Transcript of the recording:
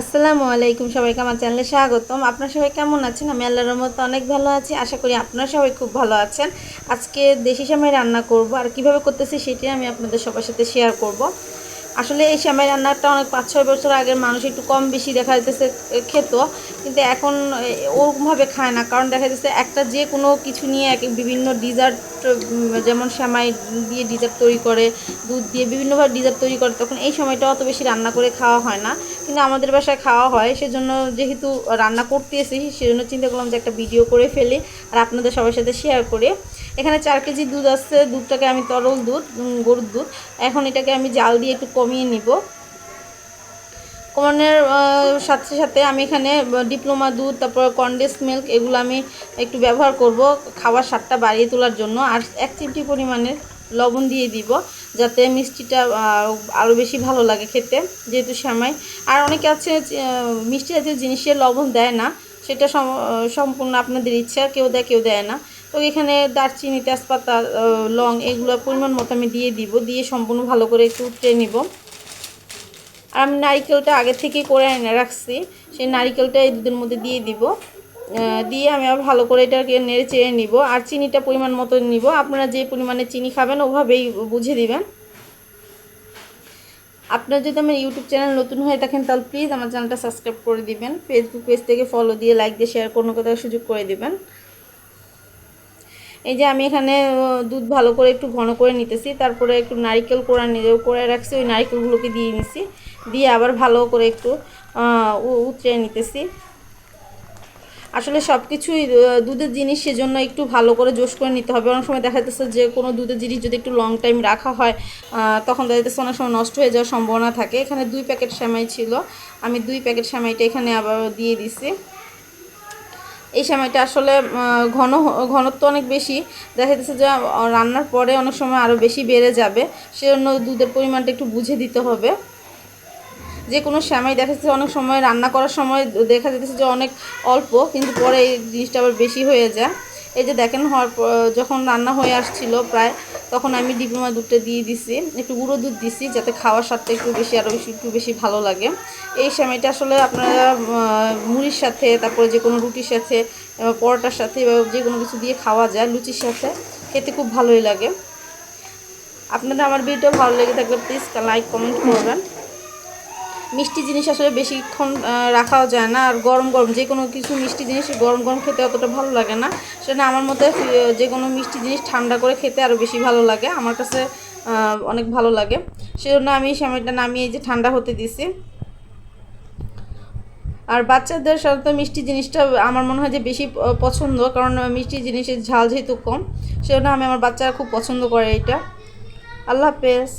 আসসালামু আলাইকুম সবাইকে আমার চ্যানেলে স্বাগতম। আপনারা সবাই কেমন আছেন? আমি আল্লাহর রহমতে অনেক ভালো আছি। আশা করি আপনারা সবাই খুব ভালো আছেন। আজকে দেশি সেমাই রান্না করব আর কীভাবে করতেছি সেটি আমি আপনাদের সবার সাথে শেয়ার করব। আসলে এই সেমাই রান্নাটা অনেক পাঁচ ছয় বছর আগের মানুষ একটু কম বেশি দেখা যেতেছে খেত। কিন্তু এখন ওরকমভাবে খায় না। কারণ দেখা যাচ্ছে একটা যে কোনো কিছু নিয়ে এক এক বিভিন্ন ডিজার্ট যেমন সেমাই দিয়ে ডিজার্ট তৈরি করে, দুধ দিয়ে বিভিন্নভাবে ডিজার্ট তৈরি করে, তখন এই সময়টা অত বেশি রান্না করে খাওয়া হয় না। কিন্তু আমাদের বাসায় খাওয়া হয়, সেজন্য যেহেতু রান্না করতে এসেছি, সেজন্য চিন্তা করলাম যে একটা ভিডিও করে ফেলি আর আপনাদের সবার সাথে শেয়ার করে। এখানে চার কেজি দুধ আসছে দুধটাকে আমি তরল দুধ গরুর দুধ। এখন এটাকে আমি জাল দিয়ে একটু কমিয়ে নিব। কমানোর সাথে সাথে আমি এখানে ডিপ্লোমা দুধ, তারপর কন্ডেন্স মিল্ক এগুলো আমি একটু ব্যবহার করব খাবার স্বাদটা বাড়িয়ে তোলার জন্য। আর এক চিমটি পরিমাণের লবণ দিয়ে দিব। যাতে মিষ্টিটা আরও বেশি ভালো লাগে খেতে, যেহেতু শ্যামাই। আর অনেকে আছে মিষ্টি জাতীয় জিনিসে লবণ দেয় না, সেটা সম্পূর্ণ আপনাদের ইচ্ছা, কেউ দেয় কেউ দেয় না। তো এখানে দারচিনি, তেজপাতা লং এগুলো পরিমাণ মতো আমি দিয়ে দিব, দিয়ে সম্পূর্ণ ভালো করে একটু উঠে নিব। আর আমি নারিকেলটা আগে থেকেই করে রাখছি, সেই নারিকেলটা এই দুধের মধ্যে দিয়ে দিব। দিয়ে আমি আবার ভালো করে এটাকে নেড়ে চেড়ে নিব। আর চিনিটা পরিমাণ মতো নিব। আপনারা যে পরিমাণে চিনি খাবেন, ওভাবেই বুঝে দিবেন। আপনারা যদি আমার ইউটিউব চ্যানেল নতুন হয়ে থাকেন, তাহলে প্লিজ আমার চ্যানেলটা সাবস্ক্রাইব করে দিবেন। ফেসবুক পেজ থেকে ফলো দিয়ে লাইক দিয়ে শেয়ার কোনো কথা সুযোগ করে দিবেন। এই যে আমি এখানে দুধ ভালো করে একটু ঘন করে নিতেছি। তারপরে একটু নারিকেল কোড়া নিজেও করে রাখছি। ওই নারিকেলগুলোকে দিয়ে নিছি। দিয়ে আবার ভালো করে একটু উতরে নিতেছি। আসলে সব কিছুই দুধের জিনিস সেজন্য একটু ভালো করে জোশ করে নিতে হবে। অনেক সময় দেখা যাচ্ছে যে কোনো দুধের জিনিস যদি একটু লং টাইম রাখা হয় তখন দেখা যাচ্ছে অনেক সময় নষ্ট হয়ে যাওয়ার সম্ভাবনা থাকে। এখানে দুই প্যাকেট সেমাই ছিল। আমি দুই প্যাকেট সেমাইটা এখানে আবার দিয়ে দিছি। এই সময়টা আসলে ঘন, ঘনত্ব অনেক বেশি। দেখা যাচ্ছে যে রান্নার পরে অনেক সময় আরও বেশি বেড়ে যাবে। সেজন্য দুধের পরিমাণটা একটু বুঝে দিতে হবে। যে কোনো সেমাই দেখা যাচ্ছে অনেক সময় রান্না করার সময় দেখা যাচ্ছে যে অনেক অল্প, কিন্তু পরে এই জিনিসটা আবার বেশি হয়ে যায়। এই যে দেখেন, হওয়ার যখন রান্না হয়ে আসছিল প্রায়, তখন আমি ডিপ্লোমা দুধটা দিয়ে দিছি, একটু গুঁড়ো দুধ দিছি যাতে খাওয়ার স্বাদটা একটু বেশি আরও বেশি, একটু বেশি ভালো লাগে। এই সেমাইটা আসলে আপনারা মুড়ির সাথে, তারপরে যে কোনো রুটির সাথে পরোটার সাথে, বা যে কোনো কিছু দিয়ে খাওয়া যায়, লুচির সাথে, খেতে খুব ভালোই লাগে। আপনাদের আমার ভিডিও ভালো লেগে থাকলে প্লিজ লাইক কমেন্ট করবেন। মিষ্টি জিনিস আসলে বেশিক্ষণ রাখাও যায় না। আর গরম গরম, যে কোনো কিছু মিষ্টি জিনিস গরম গরম খেতে অতটা ভালো লাগে না। সেটা আমার মতে যে কোনো মিষ্টি জিনিস ঠান্ডা করে খেতে আরও বেশি ভালো লাগে। আমার কাছে অনেক ভালো লাগে। সেজন্য আমি সময়টা নামিয়ে যে ঠান্ডা হতে দিছি। আর বাচ্চাদের সাধারণত মিষ্টি জিনিসটা আমার মনে হয় যে বেশি পছন্দ। কারণ মিষ্টি জিনিসের ঝাল যেহেতু কম, সেজন্য আমি আমার বাচ্চারা খুব পছন্দ করে এটা। আল্লাহ হাফেজ।